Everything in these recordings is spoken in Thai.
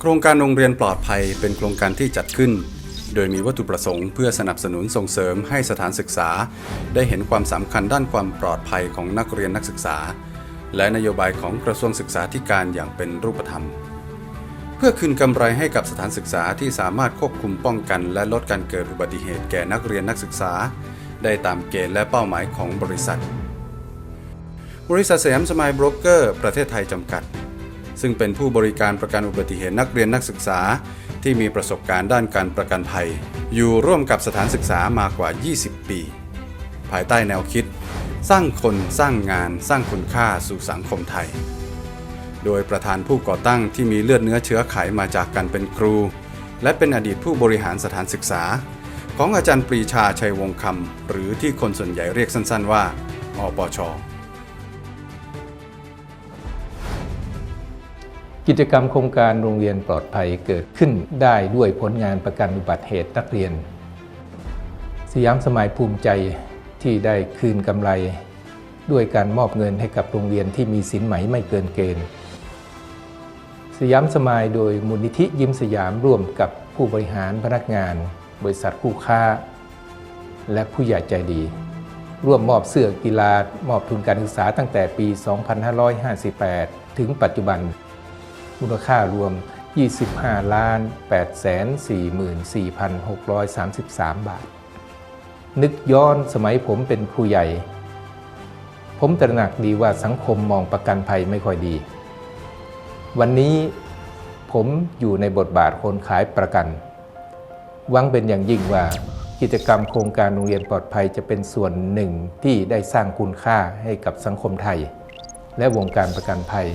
โครงการโรงเรียนปลอดภัยเป็นโครงการที่จัดขึ้น โดยมีวัตถุประสงค์เพื่อสนับสนุนส่งเสริมให้สถานศึกษา ได้เห็นความสำคัญด้านความปลอดภัยของนักเรียนนักศึกษา และนโยบายของกระทรวงศึกษาธิการอย่างเป็นรูปธรรม เพื่อคืนกำไรให้กับสถานศึกษาที่สามารถควบคุมป้องกันและลดการเกิดอุบัติเหตุแก่นักเรียนนักศึกษา ได้ตามเกณฑ์และเป้าหมายของบริษัท บริษัทสยามสมายบรกเกอร์ ประเทศไทยจำกัด ซึ่งเป็นผู้บริการประกันอุบัติเหตุนักเรียนนักศึกษา ที่มีประสบการณ์ด้านการประกันภัย อยู่ร่วมกับสถานศึกษามากว่า 20 ปี ภายใต้แนวคิด สร้างคนสร้างงาน สร้างคุณค่าสู่สังคมไทย โดยประธานผู้ก่อตั้งที่มีเลือดเนื้อเชื้อไขมาจากการเป็นครู และเป็นอดีตผู้บริหารสถานศึกษา ของอาจารย์ปรีชาชัยวงศ์คำหรือที่คนส่วนใหญ่เรียกสั้น ๆ ว่าอปช กิจกรรมโครงการโรงเรียนปลอดภัยเกิดขึ้นได้ด้วยผลงานประกันอุบัติเหตุนักเรียน สยามสมัยภูมิใจที่ได้คืนกำไร ด้วยการมอบเงินให้กับโรงเรียนที่มีสินไหมไม่เกินเกณฑ์ สยามสมายโดยมูลนิธิยิ้มสยามร่วมกับผู้บริหารพนักงาน บริษัทคู่ค้า และผู้ใหญ่ใจดี ร่วมมอบเสื้อกีฬามอบทุนการศึกษาตั้งแต่ปี 2558 ถึงปัจจุบัน มูลค่ารวม 25 ล้าน 844,633 บาท นึกย้อนสมัยผมเป็นครูใหญ่ ผมตระหนักดีว่าสังคมมองประกันภัยไม่ค่อยดี วันนี้ผมอยู่ในบทบาทคนขายประกัน หวังเป็นอย่างยิ่งว่ากิจกรรมโครงการโรงเรียนปลอดภัยจะเป็นส่วนหนึ่งที่ได้สร้างคุณค่าให้กับสังคมไทย และวงการประกันภัย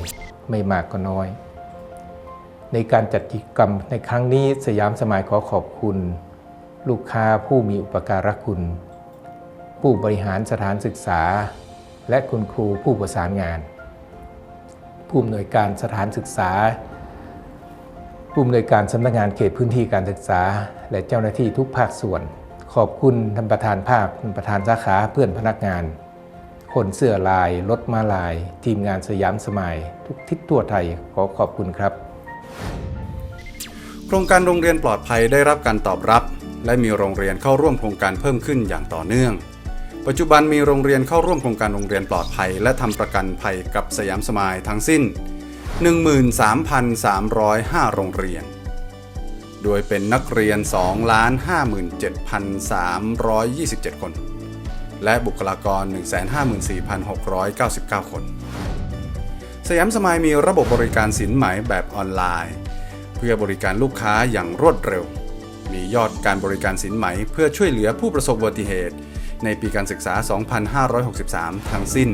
ไม่มากก็น้อย ในการจัดกิจกรรมในครั้งนี้สยามสมายขอขอบคุณ ลูกค้าผู้มีอุปการะคุณ ผู้บริหารสถานศึกษา และคุณครูผู้ประสานงาน ผู้อำนวยการสถานศึกษา ผู้อำนวยการสำนักงานเขตพื้นที่การศึกษา และเจ้าหน้าที่ทุกภาคส่วน ขอบคุณท่านประธานภาคท่านประธานสาขาเพื่อนพนักงานคนเสื้อลายรถมาลาย ทีมงานสยามสมัย ทุกทิศทั่วไทยขอขอบคุณครับ โครงการโรงเรียนปลอดภัยได้รับการตอบรับ และมีโรงเรียนเข้าร่วมโครงการเพิ่มขึ้นอย่างต่อเนื่อง ปัจจุบันมีโรงเรียนเข้าร่วมโครงการโรงเรียนปลอดภัย และทำประกันภัยกับสยามสมายทั้งสิ้น 13,305 โรงเรียน โดยเป็นนักเรียน 257,327 คน และบุคลากร 154,699 คนส ยามสมายมีระบบบริการสินไหมแบบออนไลน์ เพื่อบริการลูกค้าอย่างรวดเร็ว มียอดการบริการสินไหมเพื่อช่วยเหลือผู้ประสบอุบัติเหตุ ในปีการศึกษา 2563 ทั้งสิ้น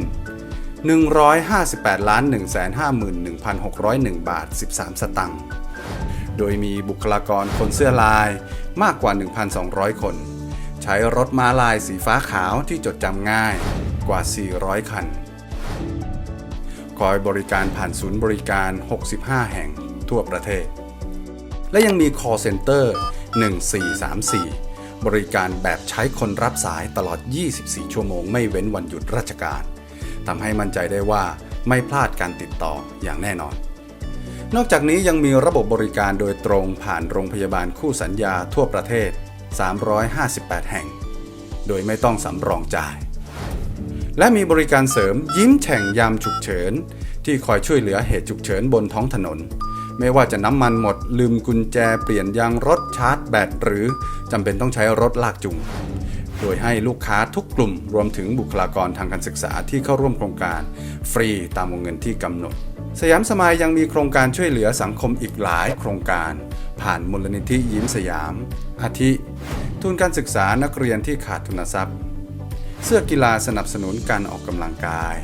158,151,601 บาท 13 สตังค์ โดยมีบุคลากรคนเสื้อลายมากกว่า 1,200 คน ใช้รถม้าลายสีฟ้าขาวที่จดจำง่ายกว่า 400 คัน คอยบริการผ่านศูนย์บริการ 65 แห่งทั่วประเทศ และยังมี call center 1434 บริการแบบใช้คนรับสายตลอด 24 ชั่วโมงไม่เว้นวันหยุดราชการทำให้มั่นใจได้ว่าไม่พลาดการติดต่ออย่างแน่นอน นอกจากนี้ยังมีระบบบริการโดยตรงผ่านโรงพยาบาลคู่สัญญาทั่วประเทศ 358 แห่ง โดยไม่ต้องสำรองจ่าย และมีบริการเสริมยิ้มแฉ่งยามฉุกเฉิน ที่คอยช่วยเหลือเหตุฉุกเฉินบนท้องถนน ไม่ว่าจะน้ำมันหมด ลืมกุญแจเปลี่ยนยางรถชาร์จแบตหรือจำเป็นต้องใช้รถลากจูงโดยให้ลูกค้าทุกกลุ่มรวมถึงบุคลากรทางการศึกษาที่เข้าร่วมโครงการ ฟรีตามวงเงินที่กำหนด สยามสมายยังมีโครงการช่วยเหลือสังคมอีกหลายโครงการ ผ่านมูลนิธิยิ้มสยาม อาทิ ทุนการศึกษานักเรียนที่ขาดทุนทรัพย์ เสื้อกีฬาสนับสนุนการออกกำลังกาย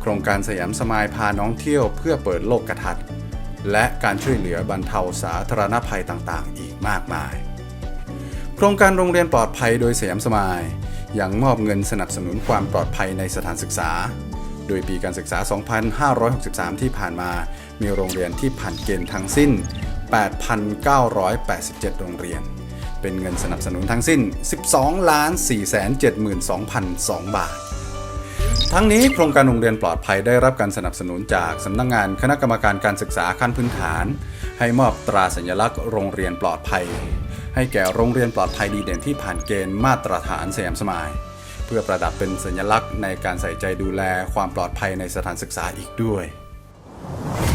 โครงการสยามสมายพาน้องเที่ยวเพื่อเปิดโลกกระทัดและการช่วยเหลือบรรเทาสาธารณภัยต่างๆ อีกมากมาย โครงการโรงเรียนปลอดภัยโดยสยามสมายยังมอบเงินสนับสนุนความปลอดภัยในสถานศึกษา โดยปีการศึกษา 2563 ที่ผ่านมา มีโรงเรียนที่ผ่านเกณฑ์ทั้งสิ้น 8,987 โรงเรียน เป็นเงินสนับสนุนทั้งสิ้น 12 ล้าน 472,002 บาท ทั้งนี้โครงการโรงเรียนปลอดภัยได้รับการสนับสนุนจากสำนักงงานคณะกรรมการการศึกษาขั้นพื้นฐาน ให้มอบตราสัญลักษณ์โรงเรียนปลอดภัย ให้แก่โรงเรียนปลอดภัยดีเด่นที่ผ่านเกณฑ์มาตรฐานสยามสมาย เพื่อประดับเป็นสัญลักษณ์ในการใส่ใจดูแลความปลอดภัยในสถานศึกษาอีกด้วย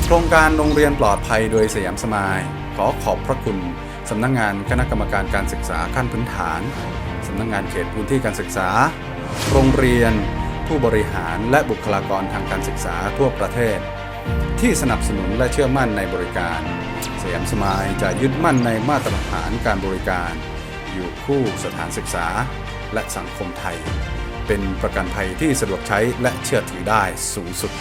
โครงการโรงเรียนปลอดภัยโดยสยามสมาย ขอขอบพระคุณ สำนักงงานคณะกรรมการการศึกษาขั้นพื้นฐาน สำนักงงานเขตพื้นที่การศึกษา โรงเรียน ผู้บริหารและบุคลากรทางการศึกษาทั่วประเทศ ที่สนับสนุนและเชื่อมั่นในบริการสยามสมายจะยึดมั่นในมาตรฐานการบริการ อยู่คู่สถานศึกษาและสังคมไทย เป็นประกันภัยที่สะดวกใช้และเชื่อถือได้สูงสุด